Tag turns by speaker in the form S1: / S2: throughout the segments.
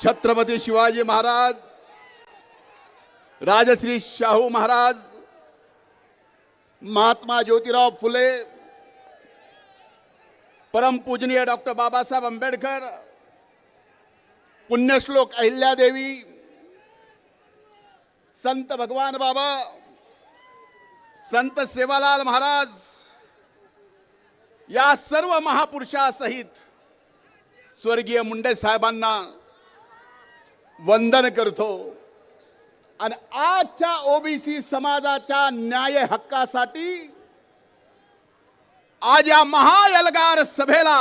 S1: छत्रपती शिवाजी महाराज राजश्री शाहू महाराज महात्मा ज्योतिराव फुले परमपूजनीय डॉक्टर बाबासाहेब आंबेडकर पुण्यश्लोक अहिल्यादेवी संत भगवान बाबा संत सेवालाल महाराज या सर्व महापुरुषासहित स्वर्गीय मुंडे साहेबांना वंदन करतो. आणि आजच्या ओबीसी समाजाच्या न्याय हक्कासाठी आज या महायलगार सभेला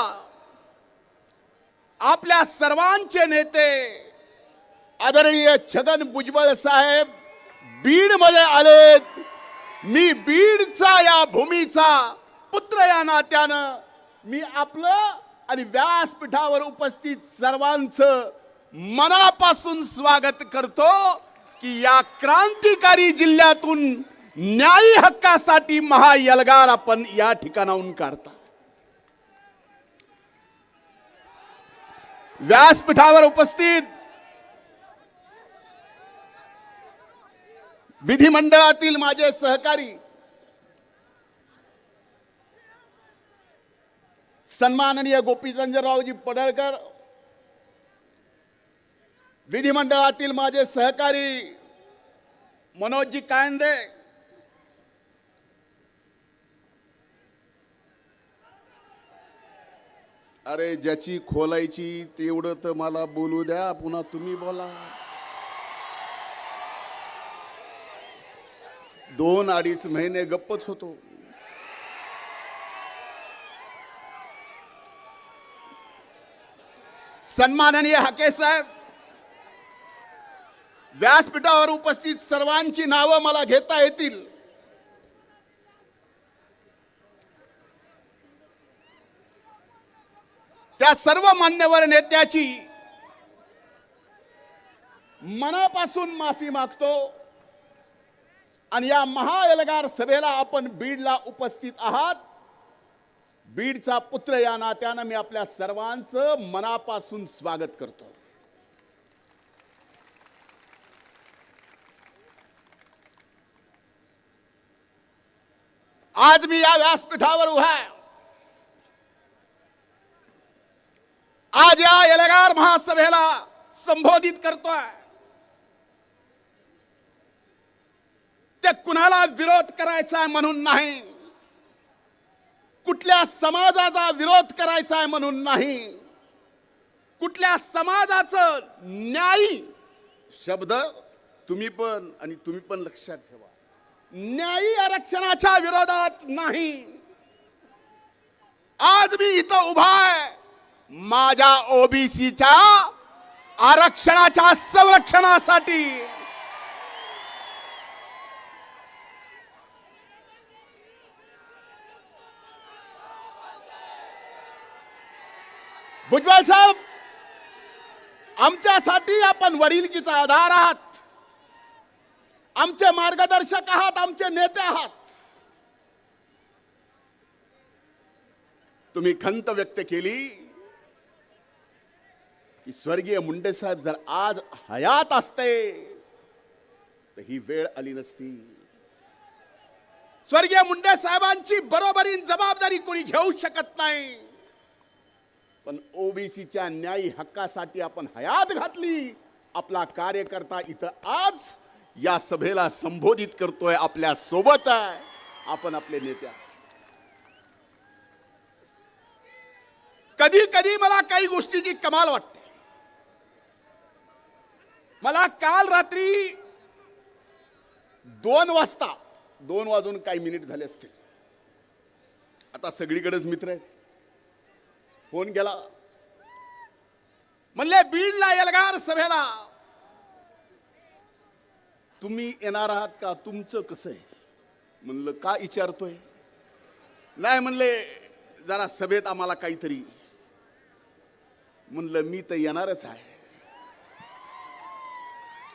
S1: आपल्या सर्वांचे नेते आदरणीय छगन भुजबळ साहेब बीडमध्ये आलेत. मी बीडचा या भूमीचा पुत्र या नात्यानं मी आपलं आणि व्यासपीठावर उपस्थित सर्वांचं मनापासून स्वागत करतो की या क्रांतिकारी जिल्ह्यातून न्यायी हक्कासाठी महायलगार आपण या ठिकाणाहून काढता. व्यासपीठावर उपस्थित विधिमंडळातील माझे सहकारी सन्माननीय गोपीचंद्ररावजी पडळकर विधिमंडळातील माझे सहकारी मनोजजी कायंदे अरे ज्याची खोलायची तेवढं तर मला बोलू द्या पुन्हा तुम्ही बोला. दोन अडीच महिने गप्पच होतो. सन्माननीय हाके साहेब व्यासपीठावर उपस्थित सर्वांची नावं मला घेता येतील. त्या सर्व मान्यवर नेत्याची मनापासून माफी मागतो आणि या महाएलगार सभेला आपण बीडला उपस्थित आहात. बीडचा पुत्र या नात्यानं मी आपल्या सर्वांचं मनापासून स्वागत करतो. आज मी या व्यासपीठावर उभा आहे. आज या एल्गार महासभेला संबोधित करतोय. ते कुणाला विरोध करायचा आहे म्हणून नाही. कुठल्या समाजाचा विरोध करायचा आहे म्हणून नाही. कुठल्या समाजाचं न्यायी शब्द तुम्ही पण आणि तुम्ही पण लक्षात ठेवा. न्यायी आरक्षणाच्या विरोधात नाही. आज मी इथं उभा आहे. माझ्या ओबीसीच्या आरक्षणाच्या संरक्षणासाठी. भुजबळ साहेब आमच्यासाठी आपण वडिलकीचा आधार आहात. आमचे मार्गदर्शक आहात आमचे नेते आहात. तुम्ही खंत व्यक्त केली की स्वर्गीय मुंडे साहेब जर आज हयात असते तर ही वेळ आली नसती. स्वर्गीय मुंडे साहेबांची बरोबरीन जबाबदारी कोणी घेऊ शकत नाही. पण ओबीसीच्या न्यायी हक्कासाठी आपण हयात घातली. आपला कार्यकर्ता इथं आज या सभेला संबोधित करतोय आपल्यासोबत आहे. आपण आपले नेत्या. कधी कधी मला काही गोष्टीची कमाल वाटते. मला काल रात्री दोन वाजता दोन वाजून काही मिनिट झाले असतील. आता सगळीकडेच मित्र आहेत. फोन गेला. म्हणले बीडला एल्गार सभेला तुम्ही येणार आहात का? तुमचं कसं आहे? म्हणलं का विचारतोय? नाही म्हणले जरा सभेत आम्हाला काहीतरी. म्हणलं मी तर येणारच आहे.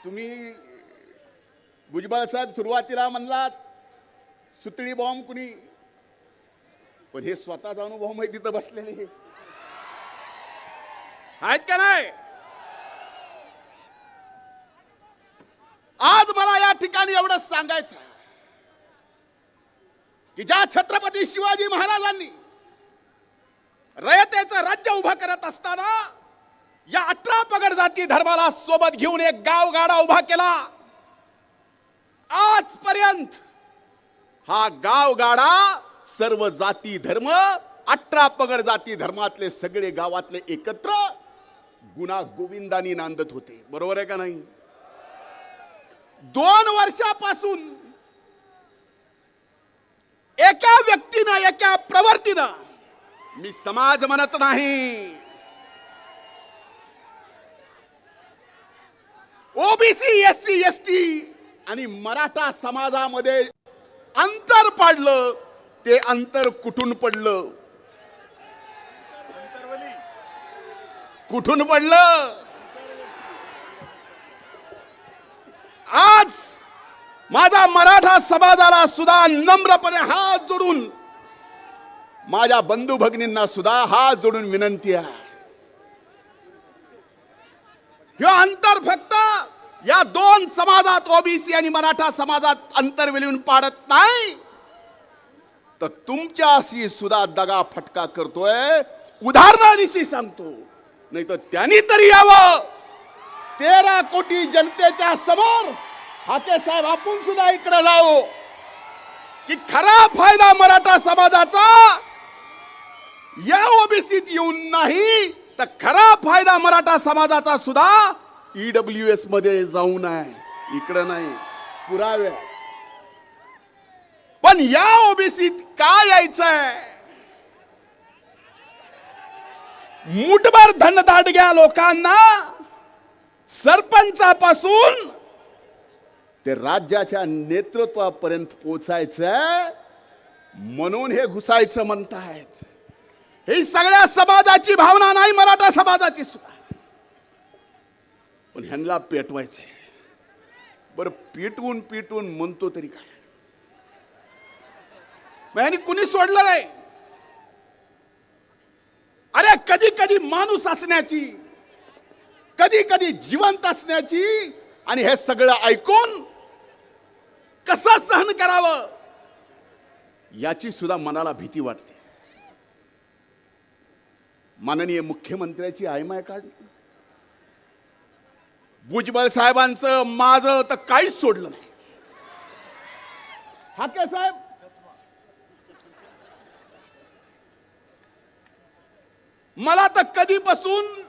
S1: तुम्ही भुजबळ साहेब सुरुवातीला म्हणलात सुतळी बॉम्ब कुणी? पण हे स्वतःचा अनुभव माहिती तिथं बसलेले. आहेत का नाही? आज मला या ठिकाणी एवढंच सांगायचं की ज्या छत्रपती शिवाजी महाराजांनी रयतेचं राज्य उभं करत असताना या अठरा पगड जाती धर्माला सोबत घेऊन एक गावगाडा उभा केला. आजपर्यंत हा गावगाडा सर्व जाती धर्म अठरा पगड जाती धर्मातले सगळे गावातले एकत्र गुणा गोविंदानी नांदत होते. बरोबर आहे का नाही? दोन वर्षापासून एका व्यक्तीनं एका प्रवर्तीनं मी समाज म्हणत नाही. OBC S C S T आणि मराठा समाजामध्ये अंतर पाडलं ते अंतर कुठून पडलं? कुठून पडलं आज माझा मराठा समाजाला सुद्धा नम्रपणे हात जोडून माझ्या बंधू भगिनींना सुद्धा हात जोडून विनंती आहे. हे अंतर फक्त या दोन समाजात ओबीसी आणि मराठा समाजात अंतर विलवून पाडत नाही. तर तुमच्याशी सुद्धा दगा फटका करतोय. उदाहरणानिशी सांगतो. नाही तर त्यांनी तरी यावं. तेरा कोटी जनतेच्या समोर हाके साहेब आपण सुद्धा इकडे जाऊ. की खरा फायदा मराठा समाजाचा या ओबीसीत येऊन नाही तर खरा फायदा मराठा समाजाचा सुद्धा ईडब्ल्यू एसमध्ये जाऊन आहे इकडं नाही पुरावे. पण या ओबीसीत का यायचंय? मुठभर धनदाडग्या लोकांना सरपंचापासून ते राज्याच्या नेतृत्वापर्यंत पोचायचं म्हणून हे घुसायचं म्हणतायत. ही सगळ्या समाजाची भावना नाही मराठा समाजाची सुद्धा. पण ह्यांना पेटवायचंय. बर पिटवून पिटवून म्हणतो तरी काय? मग ह्यांनी कुणी सोडलं नाही? अरे कधी कधी माणूस असण्याची कधी कधी जिवंत असण्याची आणि हे सगळं ऐकून कसं सहन करावं? याची सुद्धा मनाला भीती वाटते. माननीय मुख्यमंत्र्याची आयमाय काढली. भुजबळ साहेबांचं माझं तर काहीच सोडलं नाही. हाके साहेब? मला तर कधीपासून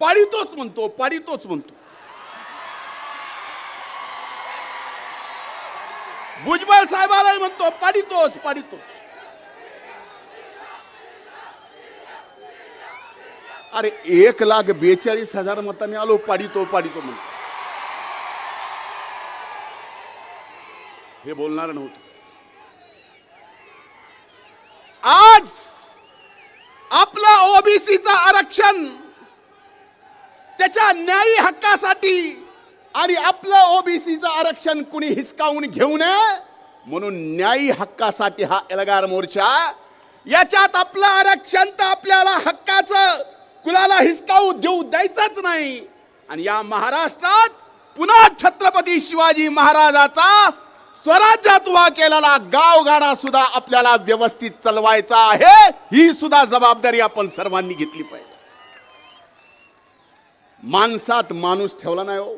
S1: पाडितोच म्हणतो पाडितोच म्हणतो. भुजबळ साहेबालाही म्हणतो पाडितोच पाडितोच अरे एक लाख बेचाळीस हजार मतांनी आलो पाडितो पाडितो म्हणतो. हे बोलणार नव्हतं. आज आपला ओबीसीचा आरक्षण त्याच्या न्यायी हक्कासाठी आणि आपलं ओबीसीचं आरक्षण कुणी हिसकावून घेऊ नये म्हणून न्यायी हक्कासाठी हा एल्गार मोर्चा. याच्यात आपलं आरक्षण तर आपल्याला हक्काचं कुणाला हिसकावू देऊ द्यायचंच नाही. आणि या महाराष्ट्रात पुन्हा छत्रपती शिवाजी महाराजाचा स्वराज्यात उभा केलेला गावगाडा सुद्धा आपल्याला व्यवस्थित चालवायचा आहे ही सुद्धा जबाबदारी आपण सर्वांनी घेतली पाहिजे. माणसात माणूस ठेवला नाही हो.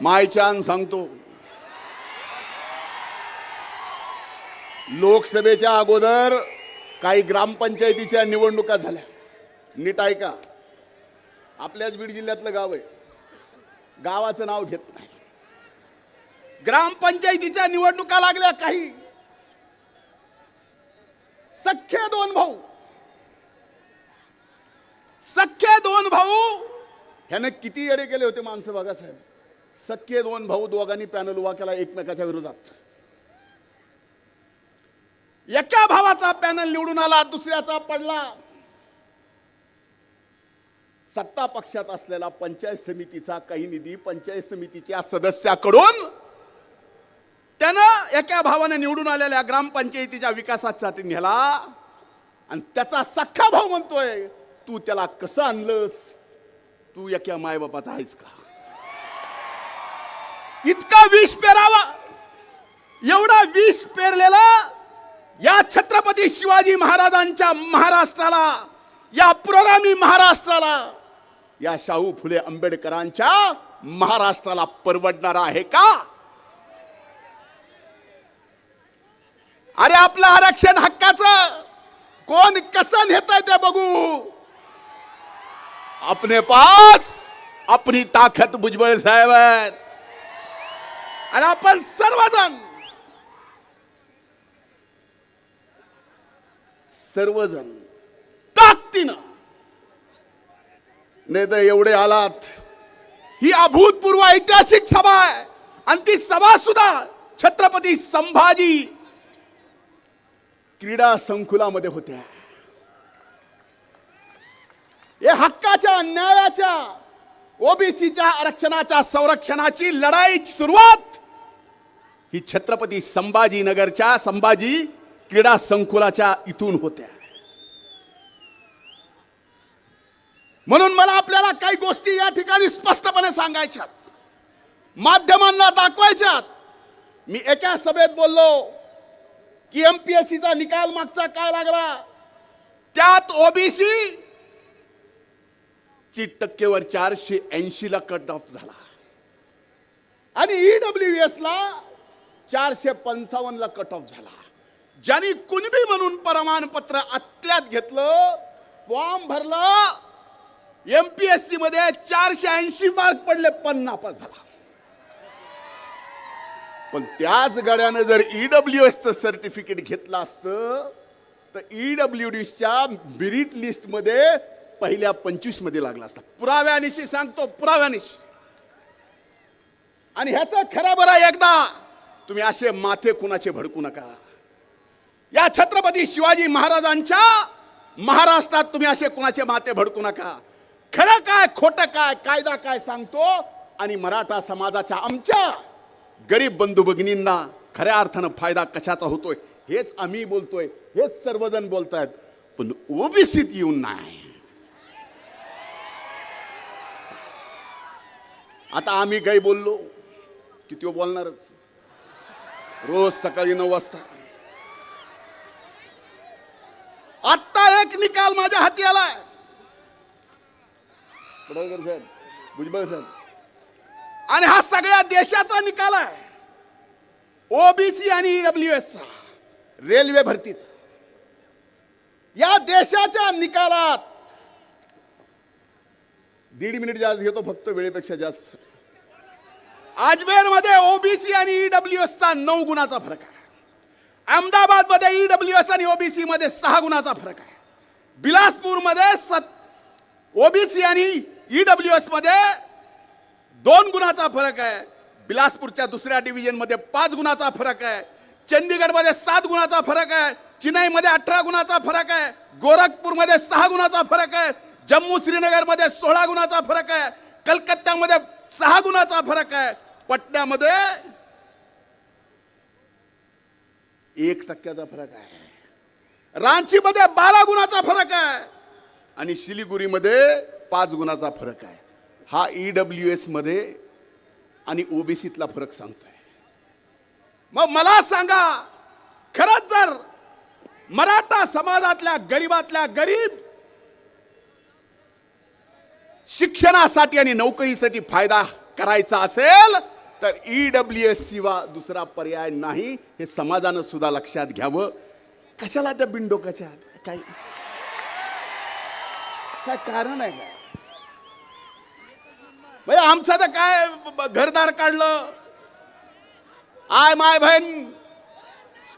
S1: मायच्यान सांगतो. लोकसभेच्या अगोदर काही ग्रामपंचायतीच्या निवडणुका झाल्या. नीट ऐका. आपल्याच बीड जिल्ह्यातलं गाव आहे. गावाचं नाव घेत नाही. ग्रामपंचायतीच्या निवडणुका लागल्या काही. सख्खे दोन भाऊ. सख्खे दोन भाऊ. ह्याने किती येडे केले होते माणसं बघा साहेब. सख्खे दोन भाऊ दोघांनी पॅनल उभा केला एकमेकाच्या विरोधात. एका भावाचा पॅनल निवडून आला दुसऱ्याचा पडला. सत्ता पक्षात असलेला पंचायत समितीचा काही निधी पंचायत समितीच्या सदस्याकडून त्यानं एका भावाने निवडून आलेल्या ग्रामपंचायतीच्या विकासासाठी नेला. आणि त्याचा सख्खा भाऊ म्हणतोय तू त्याला कसं आणलंस? तू एका मायबापाचा आहेस का? इतका विष पेरावा. एवढा विष पेरलेला या छत्रपती शिवाजी महाराजांच्या महाराष्ट्राला या पुरोगामी महाराष्ट्राला या शाहू फुले आंबेडकरांच्या महाराष्ट्राला परवडणारा आहे का? अरे आपलं आरक्षण हक्काचं. कोण कसं नेत ते बघू. अपने पास अपनी ताकद भुजबळ साहेब आहेत आणि आपण सर्वजण सर्वजण ताकदीनं नाही तर एवढे आलात. ही अभूतपूर्व ऐतिहासिक सभा आहे. आणि ती सभा सुद्धा छत्रपती संभाजी क्रीडा संकुलामध्ये होत्या या हक्काच्या न्यायाच्या ओबीसीच्या आरक्षणाच्या संरक्षणाची लढाई सुरुवात ही छत्रपती संभाजीनगरच्या संभाजी क्रीडा संकुलाच्या इथून होत्या म्हणून मला आपल्याला काही गोष्टी या ठिकाणी स्पष्टपणे सांगायच्यात माध्यमांना दाखवायच्यात. मी एका सभेत बोललो की एमपीएससीचा निकाल मागचा काय लागला? त्यात ओबीसी ची टक्केवर चारशे ऐंशी ला कट ऑफ झाला. आणि ईडब्ल्यू एस ला चारशे पंचावन्न ला कट ऑफ झाला. ज्यांनी कुणबी म्हणून प्रमाणपत्र आत्यात घेतलं फॉर्म भरला एमपीएससी मध्ये चारशे ऐंशी मार्क पडले पण नापास झाला. पण त्याच गड्यानं जर ईडब्ल्यू एसचं सर्टिफिकेट घेतलं असतं तर ईडब्ल्यू च्या मिरिट लिस्टमध्ये पहिल्या पंचवीसमध्ये लागला असता. पुराव्यानिशी सांगतो पुराव्यानिशी आणि ह्याचं खरा बरा एकदा तुम्ही असे माथे कुणाचे भडकू नका. या छत्रपती शिवाजी महाराजांच्या महाराष्ट्रात तुम्ही असे कुणाचे माथे भडकू नका. खरं काय खोटं काय कायदा काय सांगतो? आणि मराठा समाजाच्या आमच्या गरीब बंधू भगिनींना खऱ्या अर्थानं फायदा कशाचा होतोय हेच आम्ही बोलतोय हेच सर्वजण बोलतायत. पण ओबीसीत येऊन नाही. आता आम्ही काही बोललो की तो बोलणारच. रोज सकाळी नऊ वाजता. आत्ता एक निकाल माझ्या हाती आलाय. पडळकर साहेब भुजबळ साहेब. आणि हा सगळ्या देशाचा निकाल आहे. ओबीसी आणि ईडब्ल्यू एस रेल्वे भरतीचा. या देशाच्या निकालात दीड मिनिट जास्त घेतो फक्त वेळेपेक्षा जास्त. अजमेरमध्ये ओबीसी आणि ईडब्ल्यू चा नऊ गुणाचा फरक आहे. अहमदाबादमध्ये ईडब्ल्यू एस आणि ओबीसी मध्ये सहा गुणाचा फरक आहे. बिलासपूरमध्ये सत ओबीसी आणि ईडब्ल्यू एसमध्ये दोन गुणाचा फरक आहे. बिलासपूरच्या दुसऱ्या डिव्हिजनमध्ये पाच गुणाचा फरक आहे. चंदीगडमध्ये सात गुणाचा फरक आहे. चेन्नईमध्ये अठरा गुणाचा फरक आहे. गोरखपूरमध्ये सहा गुणाचा फरक आहे. जम्मू श्रीनगरमध्ये सोळा गुणाचा फरक आहे. कलकत्त्यामध्ये सहा गुणाचा फरक आहे. पटण्यामध्ये एक टक्क्याचा फरक आहे. रांचीमध्ये बारा गुणाचा फरक आहे आणि शिलिगुरीमध्ये पाच गुणाचा फरक आहे. हा ईडब्ल्यू एसमध्ये आणि ओबीसीतला फरक सांगतोय. मग मला सांगा खरंच जर मराठा समाजातल्या गरीबातल्या गरीब शिक्षणासाठी आणि नोकरीसाठी फायदा करायचा असेल तर ईडब्ल्यू एस शिवा दुसरा पर्याय नाही. हे समाजानं सुद्धा लक्षात घ्यावं. कशाला त्या बिनडोकाच्या काय काय कारण आहे काय? म्हणजे आमचं तर काय घरदार काढलं? आय माय बहीण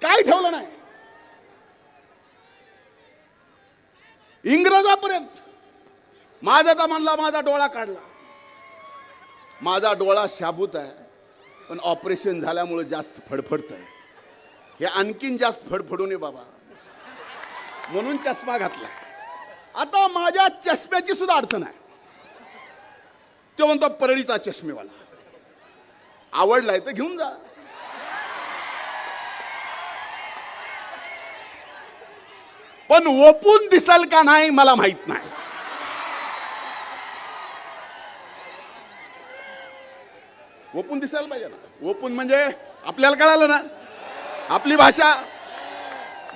S1: काय ठेवलं नाही. इंग्रजापर्यंत. माझा तर म्हणला माझा डोळा काढला. माझा डोळा शाबूत आहे. पण ऑपरेशन झाल्यामुळं जास्त फडफडत आहे हे आणखीन जास्त फडफडू नये बाबा. म्हणून चष्मा घातला आता माझ्या चष्म्याची सुद्धा अडचण आहे. तो म्हणतो परळीचा चष्मेवाला. आवडलाय तर घेऊन जा. पण ओपून दिसल का नाही मला माहीत नाही. ओपून दिसायला पाहिजे ना. ओपून म्हणजे आपल्याला कळालं ना. आपली भाषा.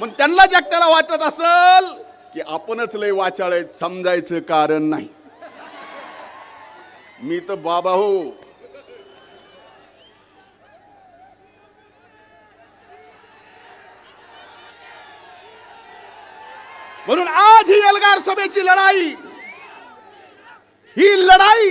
S1: मग त्यांना जगताला वाचत असल की आपणच लय वाचाळ समजायचं कारण नाही. मी तर बाबा हो. म्हणून आज ही एल्गार सभेची लढाई ही लढाई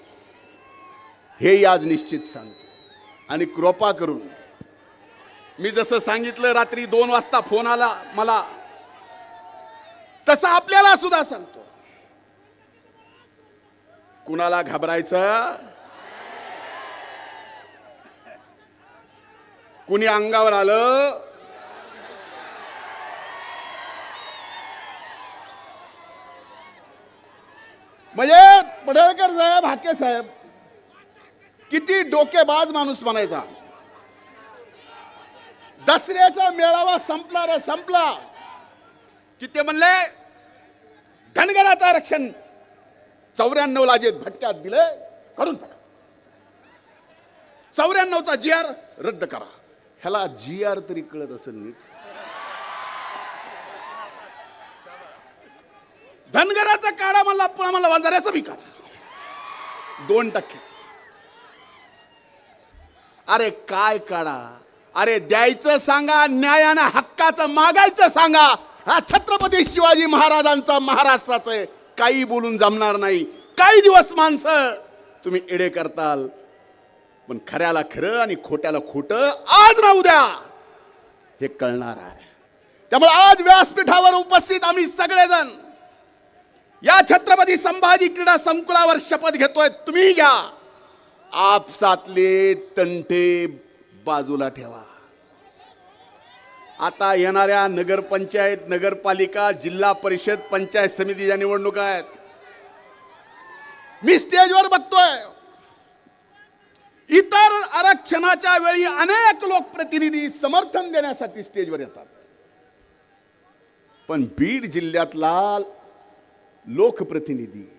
S1: हे आज निश्चित सांगतो. आणि कृपा करून मी जसं सांगितलं रात्री दोन वाजता फोन आला मला तसं आपल्याला सुद्धा सांगतो. कुणाला घाबरायचं? कुणी अंगावर आलं? म्हणजे पडळकर साहेब हाके साहेब किती डोकेबाज माणूस म्हणायचा? दसऱ्याचा मेळावा संपला रे संपला. कि ते म्हणले धनगराचं आरक्षण चौऱ्याण्णव ला जे भटक्यात दिले काढून टाका. चौऱ्याण्णवचा जी आर रद्द करा. ह्याला जी आर तरी कळत असेल नीट. धनगराचा काढा मला पुन्हा मला वंजाऱ्याचा बी काढा. दोन टक्के. अरे काय काढा? अरे द्यायचं सांगा न्यायानं हक्काचं मागायचं सांगा. हा छत्रपती शिवाजी महाराजांचा महाराष्ट्राचं काही बोलून जमणार नाही. काही दिवस माणसं. तुम्ही एडे करताल. पण खऱ्याला खरं आणि खोट्याला खोटं आज ना उद्या हे कळणार आहे. त्यामुळे आज व्यासपीठावर उपस्थित आम्ही सगळेजण या छत्रपती संभाजी क्रीडा संकुलावर शपथ घेतोय. तुम्ही घ्या. आपसातले तंटे बाजूला ठेवा. आता येणाऱ्या नगरपंचायत नगरपालिका जिल्हा परिषद पंचायत समितीच्या निवडणुका आहेत मी स्टेजवर बघतोय. इतर आरक्षणाच्या वेळी अनेक लोकप्रतिनिधी समर्थन देण्यासाठी स्टेजवर येतात. पण बीड जिल्ह्यातला लोकप्रतिनिधी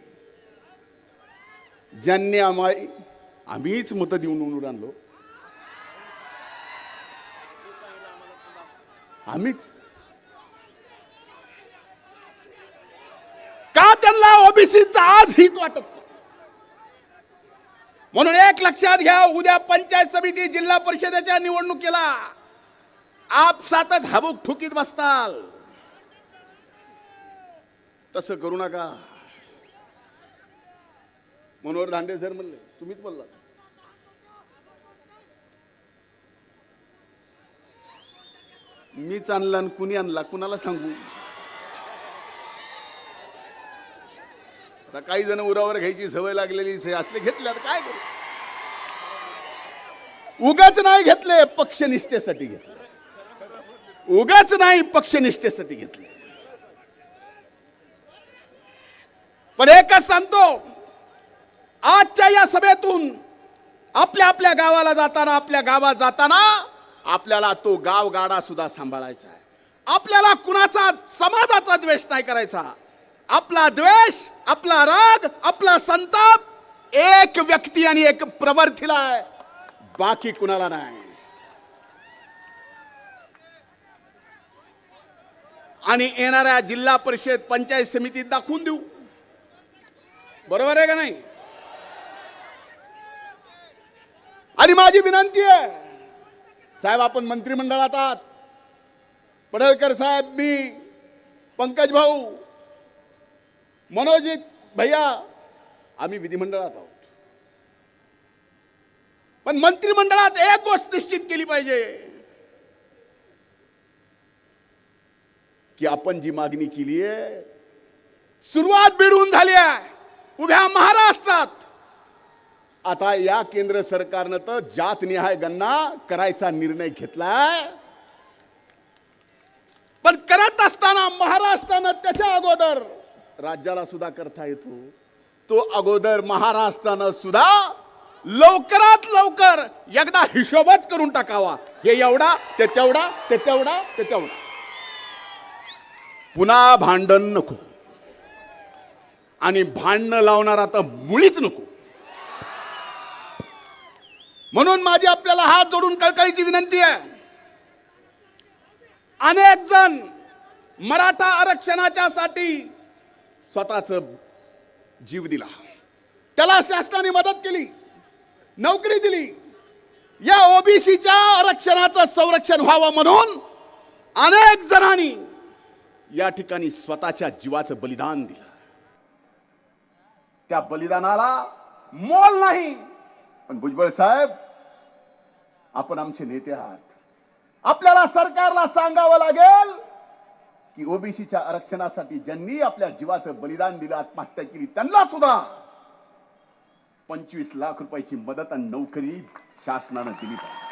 S1: ज्यांनी आम्हाला आम्हीच मतं देऊन निवडून आणलो. आम्हीच. का त्यांना ओबीसीचा आज हित वाटत म्हणून एक लक्षात घ्या उद्या पंचायत समिती जिल्हा परिषदेच्या निवडणुकीला आपसातच हाबूक ठुकीत बसताल. तसं करू नका. मनोहर दांडे सर म्हणले तुम्हीच म्हणला मीच आणला आणि कुणी आणला? कुणाला सांगू? आता काही जण उरावर घ्यायची सवय लागलेली आहे. असले घेतले आता काय करू? उगाच नाही घेतले पक्षनिष्ठेसाठी घेतले. उगाच नाही पक्षनिष्ठेसाठी घेतले. पण एकच सांगतो आजच्या या सभेतून आपल्या आपल्या गावाला जाताना आपल्या गावात जाताना आपल्याला तो गाव गाडा सुद्धा सांभाळायचा आहे. आपल्याला कुणाचा समाजाचा द्वेष नाही करायचा. आपला द्वेष आपला राग आपला संताप एक व्यक्ती आणि एक प्रवर्तीला आहे. बाकी कुणाला नाही. आणि येणाऱ्या जिल्हा परिषद पंचायत समितीत दाखवून देऊ. बरोबर आहे का नाही? आणि माझी विनंती आहे साहेब आपण मंत्रिमंडळात आहात. पडळकर साहेब मी पंकज भाऊ मनोजित भैया आम्ही विधिमंडळात आहोत. पण मंत्रिमंडळात एक गोष्ट निश्चित केली पाहिजे की आपण जी मागणी केली आहे सुरुवात बिडून झाली आहे. उभ्या महाराष्ट्रात आता या केंद्र सरकारनं तर जातनिहाय गणना करायचा निर्णय घेतलाय. पण करत असताना महाराष्ट्रानं त्याच्या अगोदर राज्याला सुद्धा करता येतो तो अगोदर महाराष्ट्रानं सुद्धा लवकरात लवकर एकदा हिशोबच करून टाकावा. हे एवढा ते तेवढा ते तेवढा ते तेवढा. पुन्हा भांडण नको. आणि भांडणं लावणारा तर मुळीच नको. म्हणून माझी आपल्याला हात जोडून कळकळीची विनंती आहे. अनेक जण मराठा आरक्षणाच्या साठी स्वतःच जीव दिला. त्याला शासनाने मदत केली नोकरी दिली. या ओबीसीच्या आरक्षणाचं संरक्षण व्हावं म्हणून अनेक जणांनी या ठिकाणी स्वतःच्या जीवाचं बलिदान दिलं. त्या बलिदानाला मोल नाही. पण भुजबळ साहेब आपण आमचे नेते आहात. आपल्याला सरकारला सांगावं लागेल की ओबीसीच्या आरक्षणासाठी ज्यांनी आपल्या जीवाचं बलिदान दिलं आत्महत्या केली त्यांना सुद्धा पंचवीस लाख रुपयाची मदत आणि नोकरी शासनानं दिली पाहिजे.